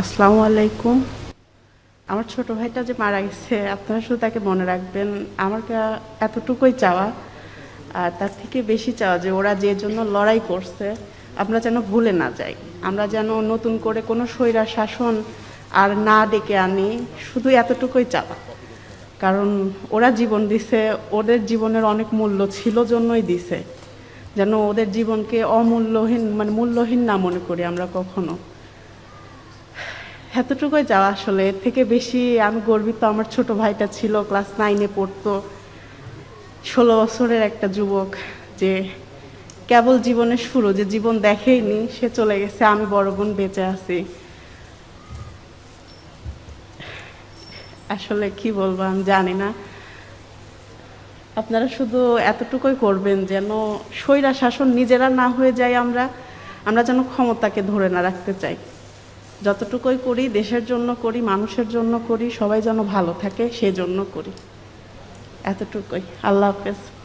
আসসালামু আলাইকুম। আমার ছোট ভাইটা যে মারা গেছে, আপনারা শুধু তাকে মনে রাখবেন, আমার এতটুকুই চাওয়া, আর তার থেকে বেশি চাওয়া যে ওরা যে জন্য লড়াই করছে, আমরা যেন ভুলে না যাই। আমরা যেন নতুন করে কোনো স্বৈরা শাসন আর না ডেকে আনি, শুধু এতটুকুই চাওয়া। কারণ ওরা জীবন দিছে, ওদের জীবনের অনেক মূল্য ছিল জন্যই দিছে। যেন ওদের জীবনকে অমূল্যহীন মানে মূল্যহীন না মনে করি আমরা কখনো। এতটুকুই যাওয়া আসলে। এর থেকে বেশি আমি গর্বিত আমার ছোট ভাইটা ছিল, ক্লাস নাইনে পড়তো। ষোলো বছরের একটা যুবক যে কেবল জীবনের শুরু, যে জীবন দেখেইনি, সে চলে গেছে, আমি বড় বোন বেঁচে আছি। আসলে কি বলব, আমি জানি না। আপনারা শুধু এতটুকুই করবেন যেন স্বৈরা শাসন নিজেরা না হয়ে যায়, আমরা আমরা যেন ক্ষমতাকে ধরে না রাখতে চাই। যতটুকুই করি, দেশের জন্য করি, মানুষের জন্য করি, সবাই যেন ভালো থাকে, সেজন্য করি। এতটুকুই। আল্লাহ হাফেজ।